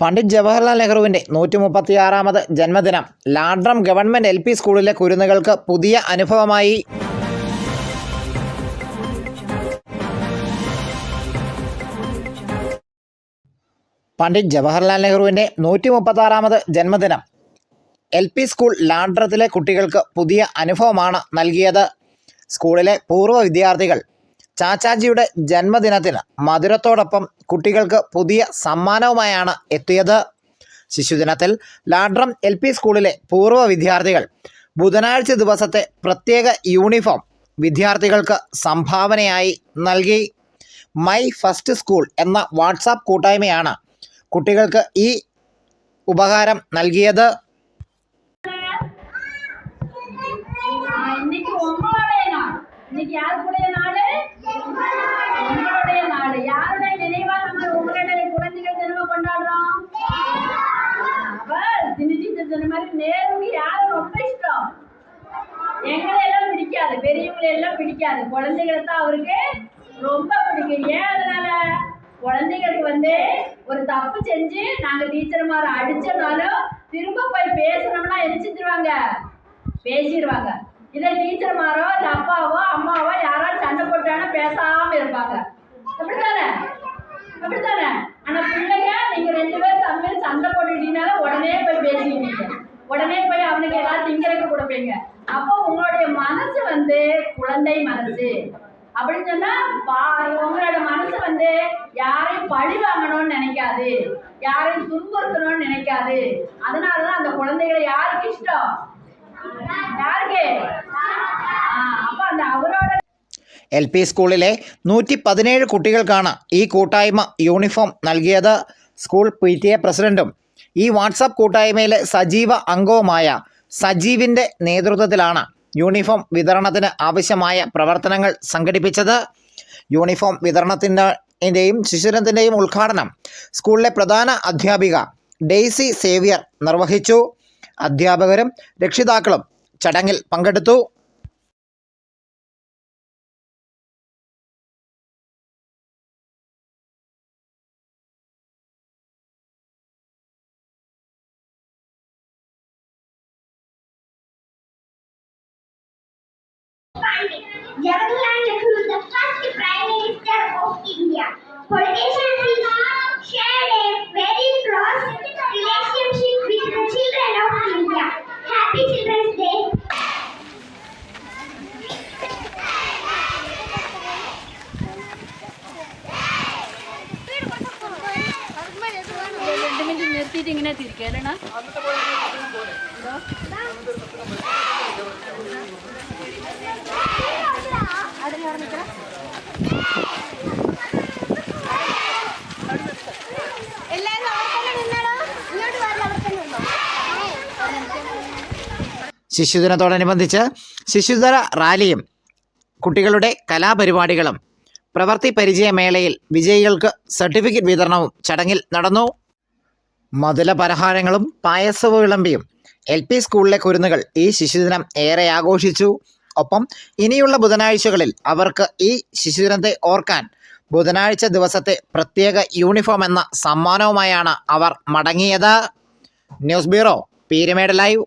പണ്ഡിറ്റ് ജവഹർലാൽ നെഹ്റുവിന്റെ നൂറ്റി മുപ്പത്തിയാറാമത് ജന്മദിനം. ലാഡ്രം ഗവൺമെന്റ് എൽ പി സ്കൂളിലെ കുരുന്നുകൾക്ക് പുതിയ അനുഭവമായി. പണ്ഡിറ്റ് ജവഹർലാൽ നെഹ്റുവിന്റെ നൂറ്റി മുപ്പത്താറാമത് ജന്മദിനം. എൽ പി സ്കൂൾ ലാഡ്രത്തിലെ കുട്ടികൾക്ക് പുതിയ അനുഭവമാണ് നൽകിയത്. സ്കൂളിലെ പൂർവ വിദ്യാർത്ഥികൾ ചാച്ചാജിയുടെ ജന്മദിനത്തിന് മധുരത്തോടൊപ്പം കുട്ടികൾക്ക് പുതിയ സമ്മാനവുമായാണ് എത്തിയത് ശിശുദിനത്തിൽ ലാഡ്രം എൽ പി സ്കൂളിലെ പൂർവ വിദ്യാർത്ഥികൾ ബുധനാഴ്ച ദിവസത്തെ പ്രത്യേക യൂണിഫോം വിദ്യാർത്ഥികൾക്ക് സംഭാവനയായി നൽകി മൈ ഫസ്റ്റ് സ്കൂൾ എന്ന വാട്സാപ്പ് കൂട്ടായ്മയാണ് കുട്ടികൾക്ക് ഈ ഉപകാരം നൽകിയത് ஆ, எங்களை எல்லாம் பிடிக்காது பெரியவங்களை எல்லாம் பிடிக்காது. குழந்தைகளை தான் அவருக்கு ரொம்ப பிடிக்கும். ஏன் அதனால? குழந்தைகளுக்கு வந்து ஒரு தப்பு செஞ்சு நாங்க டீச்சர்மார அடிச்சனாலும் திரும்ப போய் பேசணும்னா என்ன செஞ்சிருவாங்க பேசிடுவாங்க. இதே டீச்சர்மாரோ இந்த அப்பாவோ அம்மாவோ யாராவது சண்டை போட்டானா பேசாம இருப்பாங்க. உடனே போய் அவனுக்கு ஏதாவது திங்கிறதுக்கு கொடுப்பீங்க அப்போ உங்களுடைய மனசு வந்து குழந்தை மனசு அப்படின்னு சொன்னா பா- உங்களோட மனசு வந்து யாரையும் பழி வாங்கணும்னு நினைக்காது யாரையும் துன்புறுத்தணும்னு நினைக்காது அதனாலதான் அந்த குழந்தைகளை யாருக்கு இஷ்டம் யாருக்கு ஆ, அப்ப அந்த அவரோட എൽ പി സ്കൂളിലെ നൂറ്റി പതിനേഴ് കുട്ടികൾക്കാണ് ഈ കൂട്ടായ്മ യൂണിഫോം നൽകിയത് സ്കൂൾ പി ടി എ പ്രസിഡന്റും ഈ വാട്സാപ്പ് കൂട്ടായ്മയിലെ സജീവ അംഗവുമായ സജീവിന്റെ നേതൃത്വത്തിലാണ് യൂണിഫോം വിതരണത്തിന് ആവശ്യമായ പ്രവർത്തനങ്ങൾ സംഘടിപ്പിച്ചത്. യൂണിഫോം വിതരണത്തിന്റെയും ശിശുരത്തിന്റെയും ഉദ്ഘാടനം സ്കൂളിലെ പ്രധാന അധ്യാപിക ഡെയ്സി സേവ്യർ നിർവഹിച്ചു. അധ്യാപകരും രക്ഷിതാക്കളും ചടങ്ങിൽ പങ്കെടുത്തു. Jawaharlal Nehru, the first Prime Minister of India. Politicians shared a very close relationship with the children of India. Happy Children's Day. രണ്ട് മിനിറ്റ് നിർത്തിയിട്ട് ഇങ്ങനെ തിരിക്കലാണ് ശിശുദിനത്തോടനുബന്ധിച്ച് ശിശുദിന റാലിയും കുട്ടികളുടെ കലാപരിപാടികളും പ്രവൃത്തി പരിചയമേളയിൽ വിജയികൾക്ക് സർട്ടിഫിക്കറ്റ് വിതരണവും ചടങ്ങിൽ നടന്നു. മധുര പലഹാരങ്ങളും പായസവും വിളമ്പിയും. എൽ പി സ്കൂളിലെ കുരുന്നുകൾ ഈ ശിശുദിനം ഏറെ ആഘോഷിച്ചു. ഒപ്പം ഇനിയുള്ള ബുധനാഴ്ചകളിൽ അവർക്ക് ഈ ശിശുദിനത്തെ ഓർക്കാൻ ബുധനാഴ്ച ദിവസത്തെ പ്രത്യേക യൂണിഫോം എന്ന സമ്മാനവുമായാണ് അവർ മടങ്ങിയത്. News bureau Peermade live.